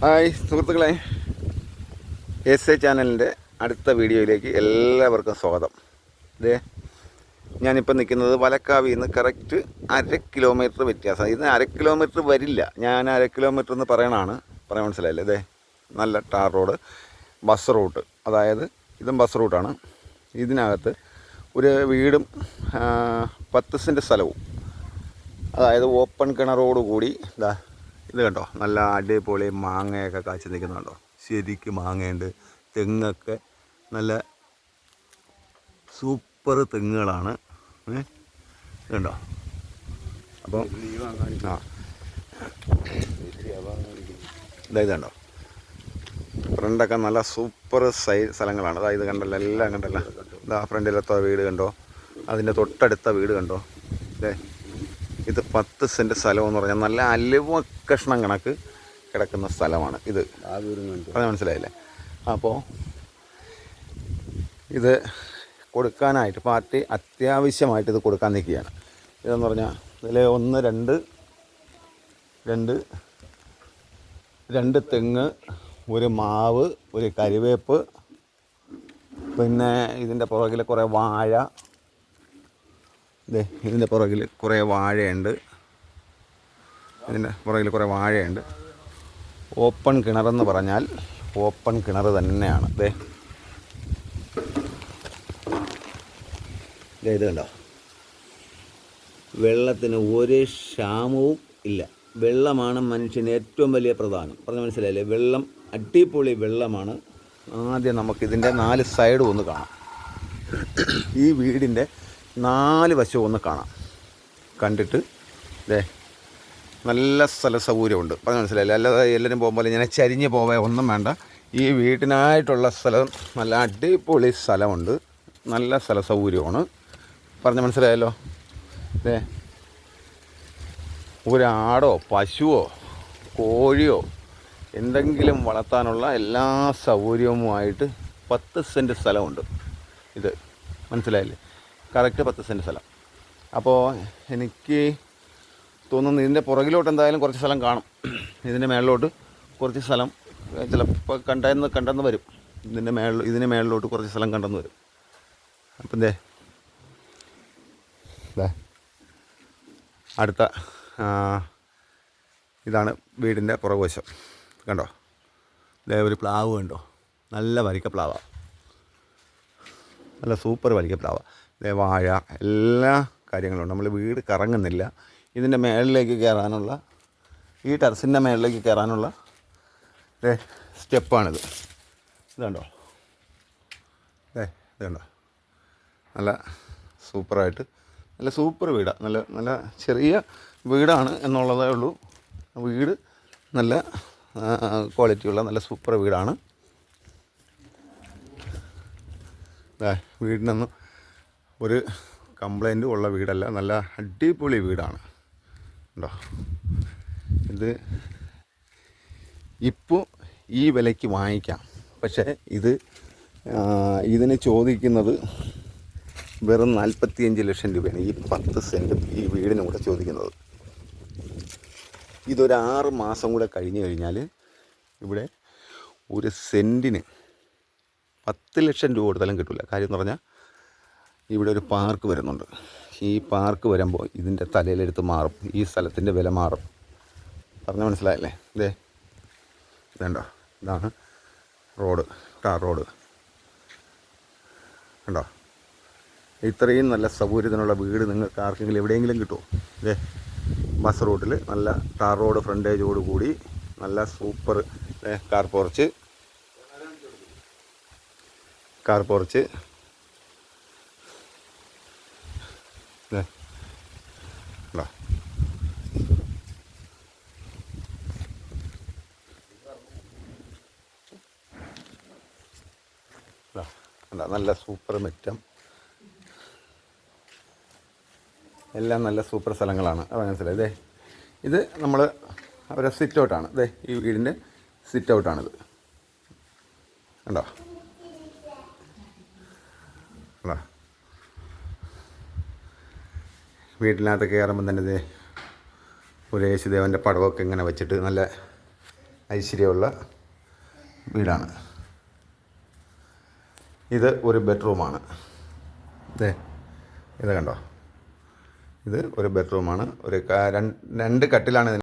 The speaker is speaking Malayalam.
ഹായ് സുഹൃത്തുക്കളെ. എസ് എ ചാനലിന്റെ അടുത്ത വീഡിയോയിലേക്ക് എല്ലാവർക്കും സ്വാഗതം. ഇതേ ഞാനിപ്പോൾ നിൽക്കുന്നത് വലക്കാവിൽ നിന്ന് കറക്റ്റ് അര കിലോമീറ്റർ വ്യത്യാസം. ഇത് അര കിലോമീറ്റർ വരില്ല. ഞാൻ അര കിലോമീറ്റർ എന്ന് പറയണതാണ്. പറയാൻ മനസ്സിലായില്ലേ? ഇതേ നല്ല ടാർ റോഡ് ബസ് റൂട്ട്. അതായത് ഇതും ബസ് റൂട്ടാണ്. ഇതിനകത്ത് ഒരു വീടും പത്ത് സെന്റ് സ്ഥലവും. അതായത് ഓപ്പൺ കിണറോടുകൂടി ഇതാ ഇത് കണ്ടോ? നല്ല അടിപൊളി മാങ്ങയൊക്കെ കാച്ചി നിൽക്കുന്നുണ്ടോ ശരിക്കും മാങ്ങയുണ്ട്. തെങ്ങൊക്കെ നല്ല സൂപ്പർ തെങ്ങുകളാണ്. ഏ? ഇത് കണ്ടോ? അപ്പോൾ ആ. ഇതാ ഇത് കണ്ടോ? ഫ്രണ്ടൊക്കെ നല്ല സൂപ്പർ സൈ സ്ഥലങ്ങളാണ്. അതായത് കണ്ടല്ലോ എല്ലാം കണ്ടല്ലോ. ഇതാ ഫ്രണ്ടിലത്തെ വീട് കണ്ടോ? അതിന്റെ തൊട്ടടുത്ത വീട് കണ്ടോ? ഇതേ. ഇത് പത്ത് സെന്റ് സ്ഥലമെന്ന് പറഞ്ഞാൽ നല്ല അലുവ കഷ്ണം കണക്ക് കിടക്കുന്ന സ്ഥലമാണ് ഇത്. പറഞ്ഞാൽ മനസ്സിലായില്ലേ? അപ്പോൾ ഇത് കൊടുക്കാനായിട്ട് പാർട്ടി അത്യാവശ്യമായിട്ട് ഇത് കൊടുക്കാൻ നിൽക്കുകയാണ്. ഇതെന്ന് പറഞ്ഞാൽ ഇതിൽ ഒന്ന് രണ്ട് രണ്ട് രണ്ട് തെങ്ങ് ഒരു മാവ് ഒരു കരിവേപ്പ് പിന്നെ ഇതിന്റെ പുറകിൽ കുറേ വാഴ ഇതിന്റെ പുറകിൽ കുറേ വാഴയുണ്ട്. ഇതിന്റെ പുറകിൽ കുറേ വാഴയുണ്ട്. ഓപ്പൺ കിണറെന്ന് പറഞ്ഞാൽ ഓപ്പൺ കിണർ തന്നെയാണ്. ദേ. ഇത് കണ്ടോ? വെള്ളത്തിന് ഒരു ക്ഷാമവും ഇല്ല. വെള്ളമാണ് മനുഷ്യന് ഏറ്റവും വലിയ പ്രധാനം. പറഞ്ഞ മനസ്സിലായില്ലേ? വെള്ളം അടിപൊളി വെള്ളമാണ്. ആദ്യം നമുക്കിതിന്റെ നാല് സൈഡും ഒന്ന് കാണാം. ഈ വീടിന്റെ നാല് വശവും ഒന്ന് കാണാം. കണ്ടിട്ട് ദേ നല്ല സ്ഥല സൗകര്യമുണ്ട്. അത് മനസ്സിലായില്ല? അല്ലാതെ എല്ലാവരും പോകുമ്പോൾ ഇങ്ങനെ ചരിഞ്ഞ് പോവേ ഒന്നും വേണ്ട. ഈ വീട്ടിനായിട്ടുള്ള സ്ഥലം നല്ല അടിപൊളി സ്ഥലമുണ്ട്. നല്ല സ്ഥല സൗകര്യമാണ്. പറഞ്ഞ മനസ്സിലായല്ലോ? ദേ ഒരാടോ പശുവോ കോഴിയോ എന്തെങ്കിലും വളർത്താനുള്ള എല്ലാ സൗകര്യവുമായിട്ട് പത്ത് സെന്റ് സ്ഥലമുണ്ട്. ഇത് മനസ്സിലായില്ലേ? കറക്റ്റ് പത്ത് സെന്റ് സ്ഥലം. അപ്പോൾ എനിക്ക് തോന്നുന്നു ഇതിന്റെ പുറകിലോട്ട് എന്തായാലും കുറച്ച് സ്ഥലം കാണും. ഇതിന്റെ മേളിലോട്ട് കുറച്ച് സ്ഥലം ചിലപ്പോൾ കണ്ടെന്ന് കണ്ടെന്ന് വരും. ഇതിന്റെ മേളിൽ ഇതിന് മേളിലോട്ട് കുറച്ച് സ്ഥലം കണ്ടെന്ന് വരും. അപ്പം ദേ. അടുത്ത ഇതാണ് വീടിന്റെ പുറകുവശം. കണ്ടോ? ദേ ഒരു പ്ലാവ് കണ്ടോ? നല്ല വരിക്ക പ്ലാവാണ് നല്ല സൂപ്പർ വലിക്ക പ്ലാവ ദേ വാഴ എല്ലാ കാര്യങ്ങളുണ്ട്. നമ്മൾ വീട് കറങ്ങുന്നില്ല. ഇതിന്റെ മേളിലേക്ക് കയറാനുള്ള ഈ ടെറസിന്റെ മേളിലേക്ക് കയറാനുള്ള സ്റ്റെപ്പാണിത്. ഇതുണ്ടോ ദേ ഇതുണ്ടോ നല്ല സൂപ്പറായിട്ട് നല്ല സൂപ്പർ വീടാണ് നല്ല നല്ല ചെറിയ വീടാണ് എന്നുള്ളതേ ഉള്ളൂ. വീട് നല്ല ക്വാളിറ്റിയുള്ള നല്ല സൂപ്പർ വീടാണ്. വീടിനൊന്നും ഒരു കംപ്ലൈന്റും ഉള്ള വീടല്ല നല്ല അടിപൊളി വീടാണ്. ഉണ്ടോ? ഇത് ഇപ്പോൾ ഈ വിലയ്ക്ക് വാങ്ങിക്കാം. പക്ഷേ ഇത് ഇതിന് ചോദിക്കുന്നത് വെറും നാൽപ്പത്തിയഞ്ച് ലക്ഷം രൂപയാണ്. ഈ പത്ത് സെന്റ് ഈ വീടിനും കൂടെ ചോദിക്കുന്നത്. ഇതൊരു മാസം കൂടെ കഴിഞ്ഞ് കഴിഞ്ഞാൽ ഇവിടെ ഒരു സെന്റിന് പത്ത് ലക്ഷം രൂപ കൊടുത്താലും കിട്ടില്ല കാര്യം എന്ന് പറഞ്ഞാൽ ഇവിടെ ഒരു പാർക്ക് വരുന്നുണ്ട്. ഈ പാർക്ക് വരുമ്പോൾ ഇതിന്റെ തലയിലെടുത്ത് മാറും. ഈ സ്ഥലത്തിന്റെ വില മാറും. പറഞ്ഞ മനസ്സിലായല്ലേ? ഇതേ ഇതുണ്ടോ? ഇതാണ് റോഡ്. Tar road. കണ്ടോ? ഇത്രയും നല്ല സൗകര്യത്തിനുള്ള വീട് നിങ്ങൾക്ക് ആർക്കെങ്കിലും എവിടെയെങ്കിലും കിട്ടുമോ ഇതേ ബസ് റൂട്ടിൽ നല്ല ടാർ റോഡ് ഫ്രണ്ടേജോട് കൂടി നല്ല super car porch. Car porch. കണ്ടോ? നല്ല സൂപ്പർ മെറ്റം. എല്ലാം നല്ല സൂപ്പർ സ്ഥലങ്ങളാണ്. അത് മനസ്സിലായി. ഇതേ ഇത് നമ്മൾ അവരെ സിറ്റ് ഔട്ടാണ് ഇതേ ഈ വീടിന്റെ സിറ്റ് ഔട്ടാണിത് കണ്ടോ? വീട്ടിനകത്ത് കയറുമ്പം തന്നെ ഒരു യേശുദേവന്റെ പടമൊക്കെ ഇങ്ങനെ വെച്ചിട്ട് നല്ല ഐശ്വര്യമുള്ള വീടാണ്. ഇത് ഒരു ബെഡ്റൂമാണ്. ഇതേ ഇത് കണ്ടോ? ഇത് ഒരു ബെഡ്റൂമാണ്. ഒരു രണ്ട് കട്ടിലാണ്